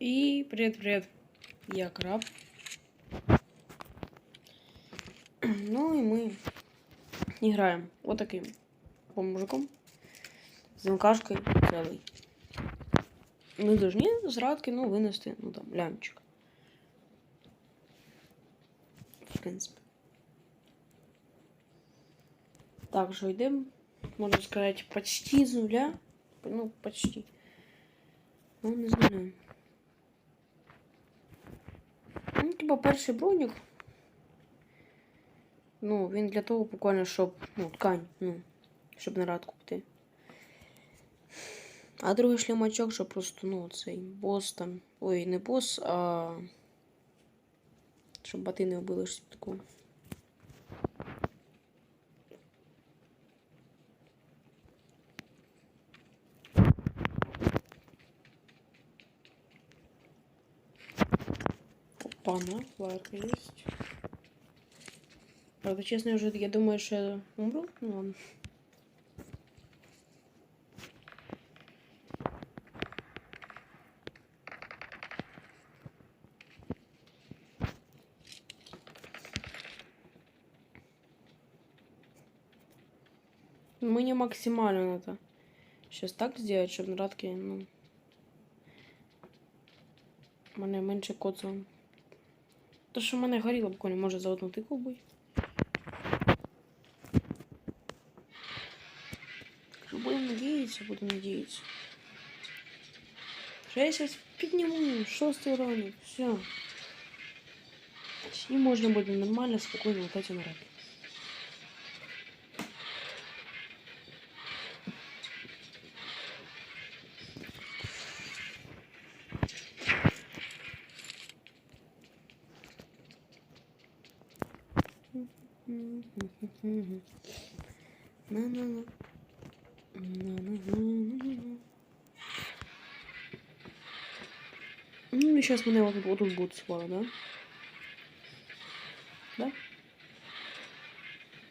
И привет-привет. Я краб. Ну и мы играем вот таким бомжиком. З МКшкою целый. Ми должны з радки, ну, винести, ну там, лямчик. В принципі. Так, що йдемо, можна сказати, почти з нуля. Ну, почти. Ну, не знаю. Ну, типа перший бронік. Ну, він для того буквально, щоб. Ну, ткань, ну, щоб на купити. А другий шлемачок, що просто, ну, цей бос там. Ой, не бос, а. Щоб бати не вбили щось таку. Опа-на, флайерка есть. Правда, честно, уже, я думаю, что я умру. Ну ладно. Мне максимально надо сейчас так сделать, чтобы на радке, ну, мене менше коцало. То, що в мене горіло буквально може за одну тику бути. Будемо надіятися, будемо надіятися. Що я зараз підніму шостий ранок, все. І можна буде нормально, спокійно летати на раки. На-на-на. На-на-на-на-на. Ну, і зараз мене отут, отут будуть спали, да? Да?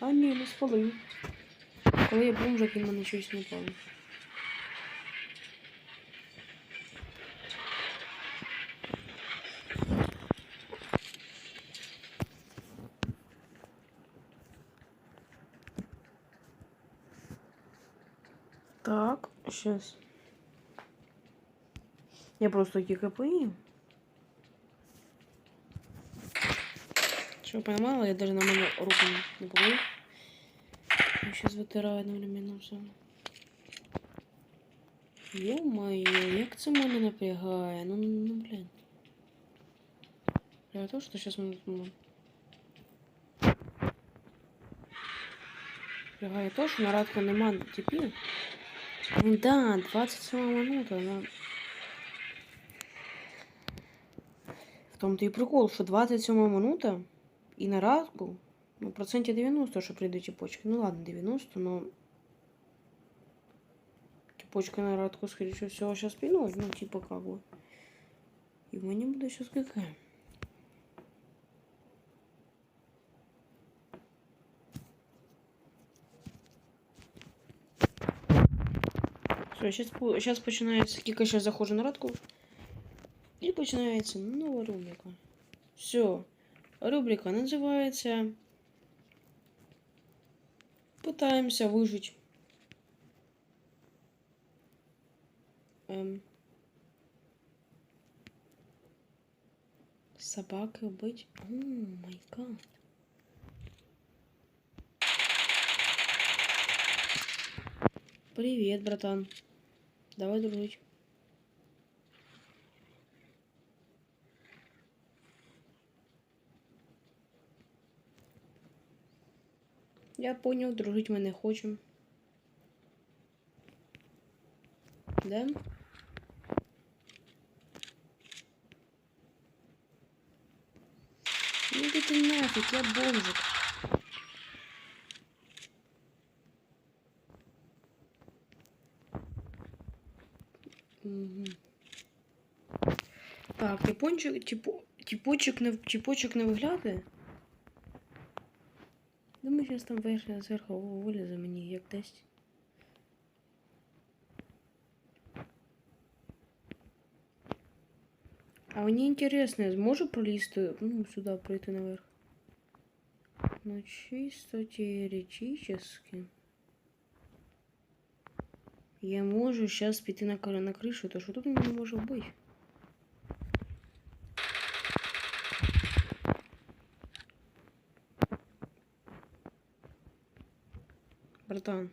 А ні, не спали. Коли я бомжик, він мене щось не пали. сейчас. Я просто КПИ. Что понимала, я даже на мою руку не помню. Я сейчас витираю одновременно все. Ё-моё, як це мене напрягає? Ну, ну, блін. Я то, що сейчас мы... Ну, Напрягає то, що на радку нема типів. Ну да, 27 минута, да. В том-то и прикол, що 27 минута і на радку, ну, процентів 90, що прийде тіпочка. Ну ладно, 90, но тіпочка на радку, скоріше всього, сейчас пінуть, ну, типа как бы. І в мені буде сейчас КК. Все, сейчас, сейчас починається, тільки сейчас заходжу на радку. І починається нова рубрика. Все. Рубрика називається Пытаемся выжить. Эм. Собаки быть. О, май гад. Привет, братан. Давай дружить. Я понял, дружить ми не хочемо. Да? Ну ты нафиг, я бомжик. Так, типончик, типу, типочок не, типочок не виглядає. Думаю, зараз там вийшли зверху вилізе мені як десь. А мені інтересно, я зможу пролізти, ну, сюди пройти наверх. Ну, чисто теоретически. Я можу зараз піти на, на кришу, то що тут мене може вбити? Братан.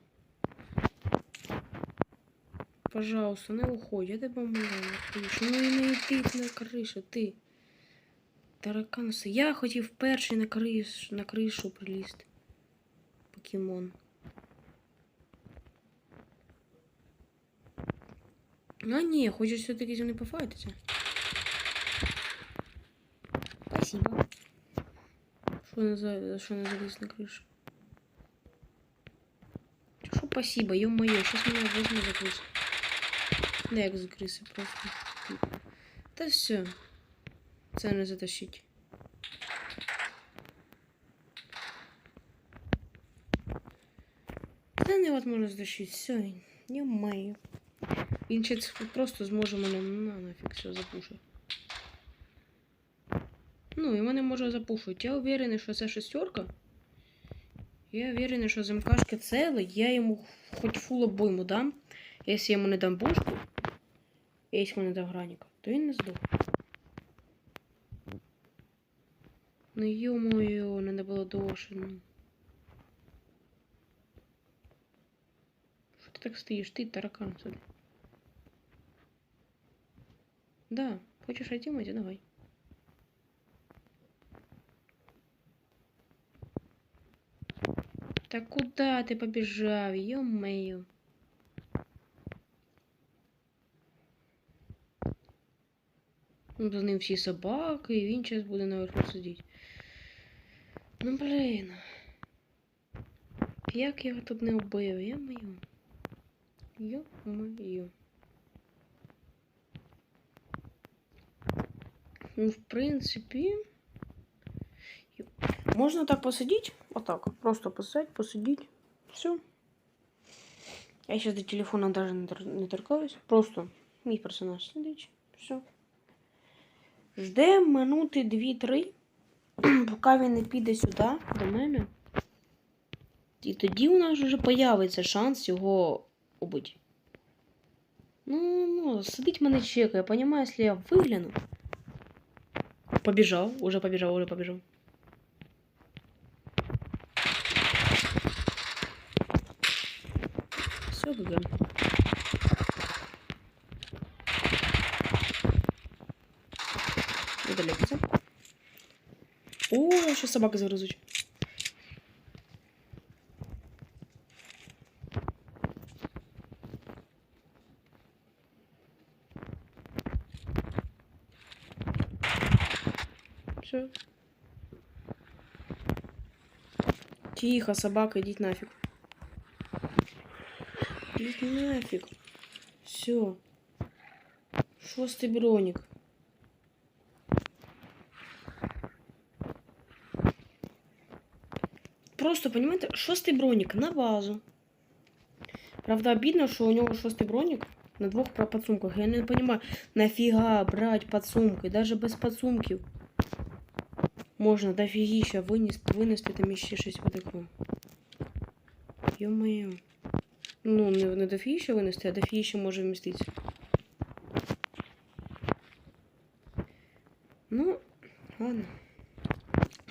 Пожалуйста, не уходь, я тебе умоляю на кришу. Ну і не йди на кришу, ти. Тараканси. Я хотів перший на, криш, на кришу прилізти. Покемон. А ні, хочеш все-таки зі мною пофайтися. Спасибо. Що не за, за що не заліз на кришу? Що спасибо, ё-моё, сейчас меня возьму за крысу. Да, як за криси просто. Та все. Це не затащить. Це невозможно затащить, все, я маю. Він ще ц- просто зможе мене на нафіг все запушить. Ну, і мене може запушити. Я уверений, що це шестерка. Я уверений, що замкашки целий, я йому хоч фул обойму дам. Якщо я йому не дам бушку, якщо не дам граніка, то він не здох. Ну ё-моё, надо было дольше. Ну. Что ты так стоишь? Ты таракан сюда. Да, хочешь идти, Мати, давай. Так куда ты побежал, ё-моё? Ну, за ним всі собаки, і він зараз буде наверху сидіти. Ну, блін. Як я його тут не вбив, я мою. Йо-моє. Ну, в принципі. Можна так посидіти? Отак. Просто посидеть, посидіти. Все. Я сейчас до телефона даже не торкаюсь. Просто мій персонаж сидить. Все. Ждемо минути 2-3, поки він не піде сюди до мене. І тоді у нас вже появиться шанс його убити. Ну, ну, сидить мене чекає, я понимаю, якщо я вигляну. Побіжав, уже побіжав, уже побіжав. Все, ГГ. Удаляться. О, сейчас собака загрызуть. Все. Тихо, собака, идите нафиг. Идите нафиг. Все. Шостый броник. Просто, понимаете, шостий бронік на базу. Правда, обидно, що у нього шостий бронік на двох про- подсумках. Я не понимаю, нафіга брать подсумки, даже без подсумків. Можна дофігіща винести, винести там ще щось отаке. Ё-моё. Ну, не, не дофігіща винести, а дофігіща може вміститися. Ну, ладно.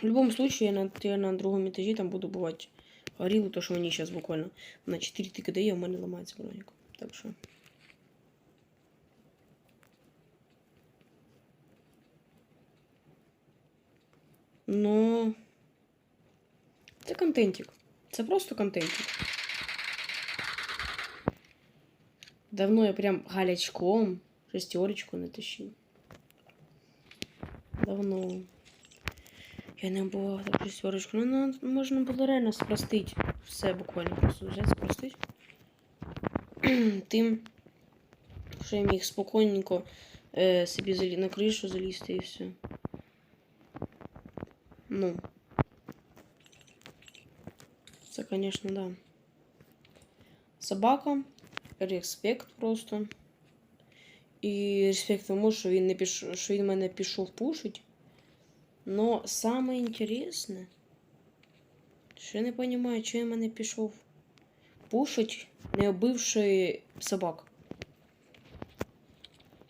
В любом случае, я на, я на другом этаже там буду бывать гориллу, то, что они сейчас буквально на 4 ТКД, и у мене ломается броник. Так что... Но... Це контентик. Це просто контентик. Давно я прям галячком шестерочку натащил. Давно. Я не була так шестерочку. Ну, можна було реально спростити. Все буквально просто взяти, спростити. Тим, що я міг спокійненько е, собі на кришу залізти і все. Ну. Це, конечно, да. Собака. Респект просто. І респект тому, що він не пішов, що він мене пішов пушить. Но саме інтересне, що я не розумію, що він мене пішов пушить, не вбивши собак.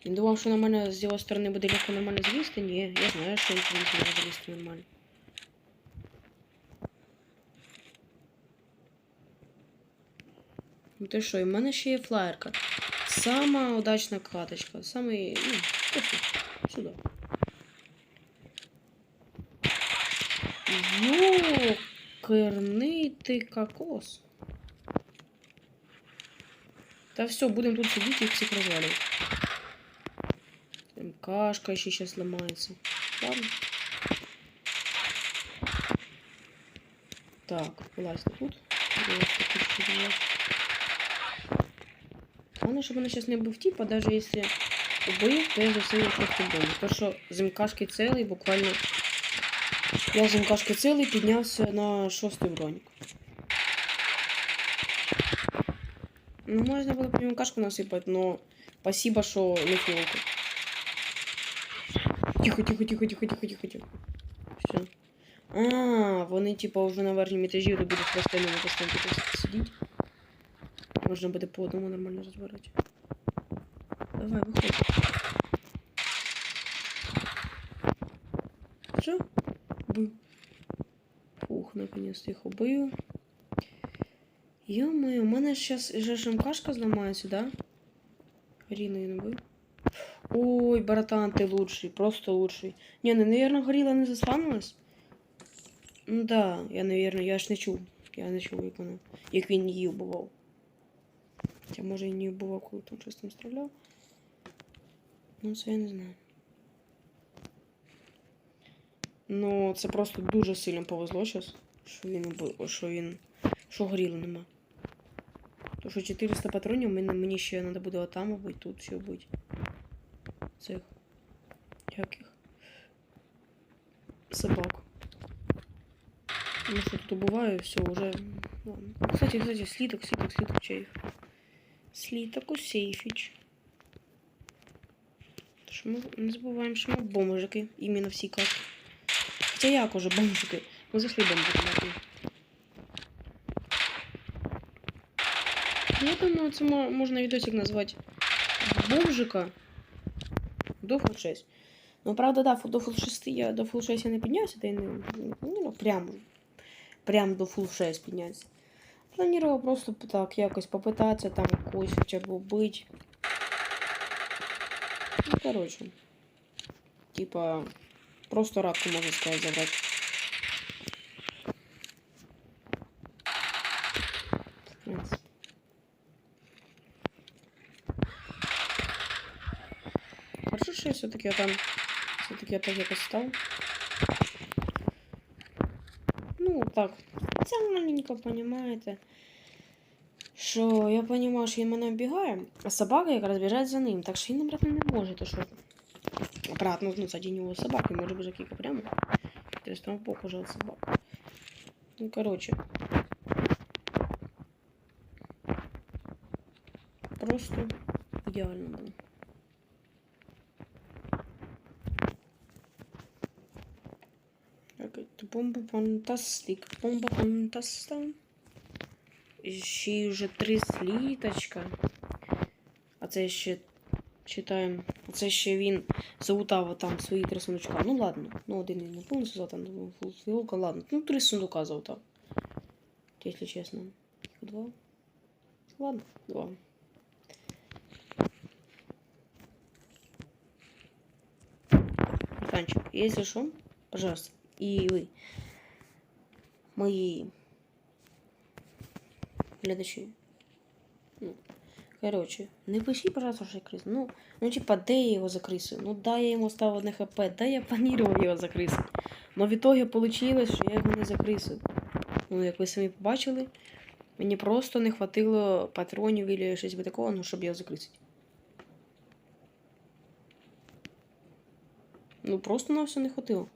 Він думав, що на мене з його сторони буде легко нормально злізти. Ні, я знаю, що він зможе злізти нормально. Ну ти що, і в мене ще є флаєрка. Сама удачна каточка. Самий. Ну, ось тут, сюди. Йокерний ти кокос. Та все, будемо тут сидіти і всіх розвалювати. МКшка ще зараз ламається. Ладно. Так, вилазь тут. Вилазь тут, тут, вилазь. Главное, щоб мене зараз не був типа, даже якщо убив, то я засилю шосту броню. То що з МКшки цілий, буквально. Я з МКшки цілий піднявся на шостий бронік. Ну, можна було б МКшку насипати, но спасибо, що не філку. Тихо, тихо, тихо, тихо, тихо, тихо, тихо. Все. А, вони типа вже на верхньому етажі вони будуть просто на постанки сидіти. Можна буде по одному нормально розбирати. Давай, виходь. Що? Бив. Фух, наконец-то їх убив. Ё-моё, у мене зараз же ж МКшка зламається, да? Горіла я не бив. Ой, братан, ты лучший, просто лучший. Не, ну, наверное, горіла не заспавнилась. Ну да, я, наверное, я ж не чув. Я не чув, як вона. Як він її вбивав. Хоча може і не вбивав, коли там щось там стріляв. Ну, це я не знаю. Ну, це просто дуже сильно повезло зараз, що він що він. Що горіло нема. То що 400 патронів мені, мені ще треба буде отам убити, тут ще вбити. Цих. Яких? Собак. Ну що тут убиваю, все, уже. Ладно. Кстати, кстати, слиток, слиток, слиток чаев. Слиток у сейфіч. Що ми не забуваємо, що ми бомжики. Іменно всі карти. Хоча як уже бомжики? Ми зайшли бомжики на Я думаю, це можна відосик назвати бомжика до фул 6. Ну, правда, да, до фул 6 я до фул 6 я не піднявся, та й не, ну, прям, прям до фул 6 піднятися. Планував просто так якось попитатися там когось хоча б вбити. Ну, коротше. Типа, просто радку, можна сказати, забрати. Хорошо, що я все-таки там все-таки я так якось став. Ну, так. Це маленько, понімаєте. Що я розумію, що він мене оббігає, а собака якраз біжать за ним, так що він обратно не може, то що обратно, ну, сзади него собака, и может бежать кика прямо. То есть там похоже от собак. Ну, короче. Просто идеально было. Так, это бомба фантастик. Бомба фантаста. Ще вже три сліточка. А це ще читаємо. Це ще він залутав там свої три сундучка. Ну ладно. Ну один він не повністю залутав, ну ладно. Ну три сундука залутав. Якщо чесно. Два. Ладно, два. Братанчик, если что, пожалуйста, и вы, мои глядачі. Ну, короче, не пишіть, пожалуйста, що я крис. Ну, ну, типа, де я його закрисую? Ну, да, я йому став одне хп, да, я планував його закрисити. Но в итоге получилось, що я його не закрисив. Ну, як ви самі побачили, мені просто не хватило патронів или щось такого, ну, щоб його закрисити. Ну, просто на все не хватило.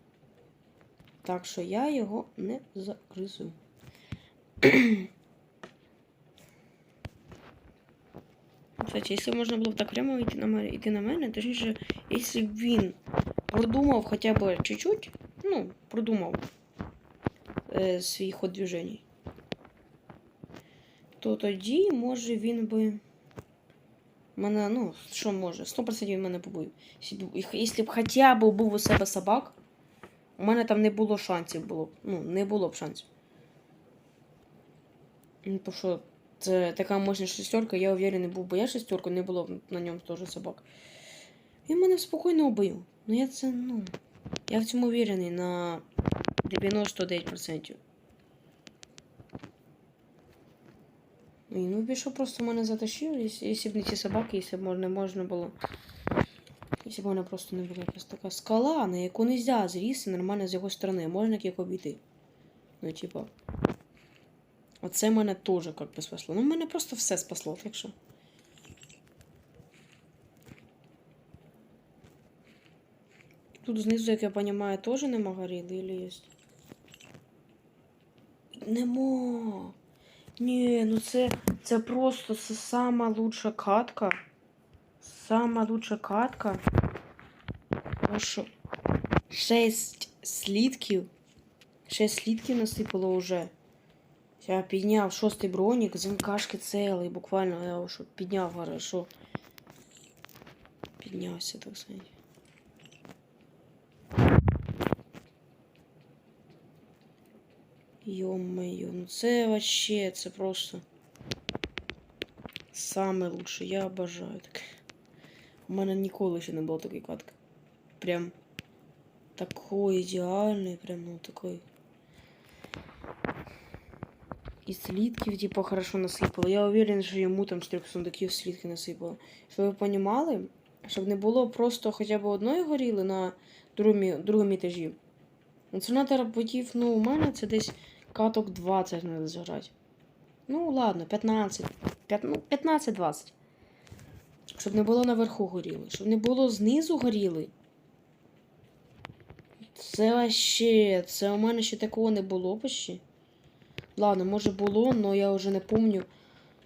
Так що я його не закрисую. Кстати, якщо можна було б так прямо йти на мене, йти на мене, точніше, якщо б він продумав хоча б чуть-чуть, ну, продумав е, свій ход движений, то тоді, може, він би. Мене, ну, що може, 100% він мене побив. Якщо б хоча б був у себе собак, у мене там не було шансів було. Ну, не було б шансів. Ну, то що це така мощна шестерка, я уверений був би я шестерку, не було б на ньому теж собак. Він мене спокійно убив. Ну я це, ну. Я в цьому уверений на 99%. Ну, пішов просто мене затащив, якщо б не ці собаки, якщо б не можна було. Якщо б мене просто не було якась така скала, на яку не можна зрісти нормально з його сторони, можна як обійти. Ну, типа. Оце мене теж як би спасло. Ну, мене просто все спасло, так що. Тут знизу, як я розумію, теж нема горіли, или є? Нема. Ні, ну це, це просто це сама катка. Сама лучша катка. Що 6 слідків. 6 слідків насипало вже. Я підняв шостий бронік, з МКшки буквально я що підняв хорошо. Піднявся, так сказати. Ё-моё, ну це вообще, це просто саме лучше. Я обожаю таке. У мене ніколи ще не було такої катки. Прям такой ідеальний, прям ну такой. І слідків, типу, хорошо насипало. Я уверен, що йому там з трьох сундуків слідки насипало. Щоб ви понімали, щоб не було просто хоча б одної горіли на другому, другому етажі. Ну, треба ботів, ну, у мене це десь каток 20 треба зіграти. Ну, ладно, 15. 5, ну, 15-20. Щоб не було наверху горіли. Щоб не було знизу горіли. Це вообще. Це у мене ще такого не було почти. Ладно, може було, але я вже не помню.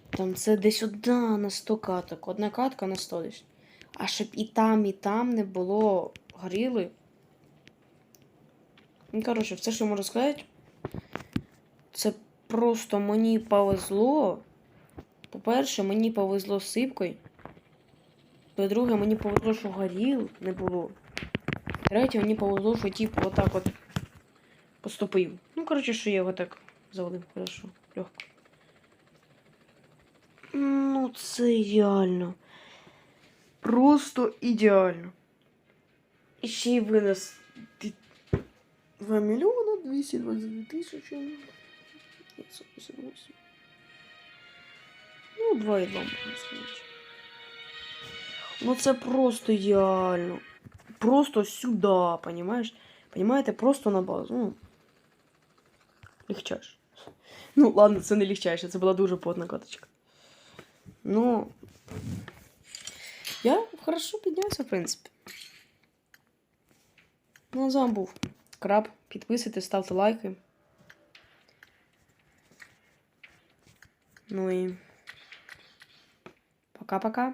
Там це десь одна на 100 каток. Одна катка на 100 десь. А щоб і там, і там не було горіли. Ну, коротше, все, що можу сказати. Це просто мені повезло. По-перше, мені повезло з сипкою. По-друге, мені повезло, що горіл не було. Третє, мені повезло, що типу отак от поступив. Ну, коротше, що я його так завалив, хорошо, легко. Ну, це ідеально. Просто ідеально. І ще й винес 2 мільйона 222 тисячі. 558. Ну, 2,2 можна сказати. Ну це просто ідеально. Просто сюди, понимаешь? Понимаєте, просто на базу. Ну, легчайше. Ну, ладно, це не легчайше, це була дуже потна каточка. Ну. Я хорошо піднявся, в принципі. Ну, а з вами був Краб. Підписуйтесь, ставте лайки. Ну і. Пока-пока.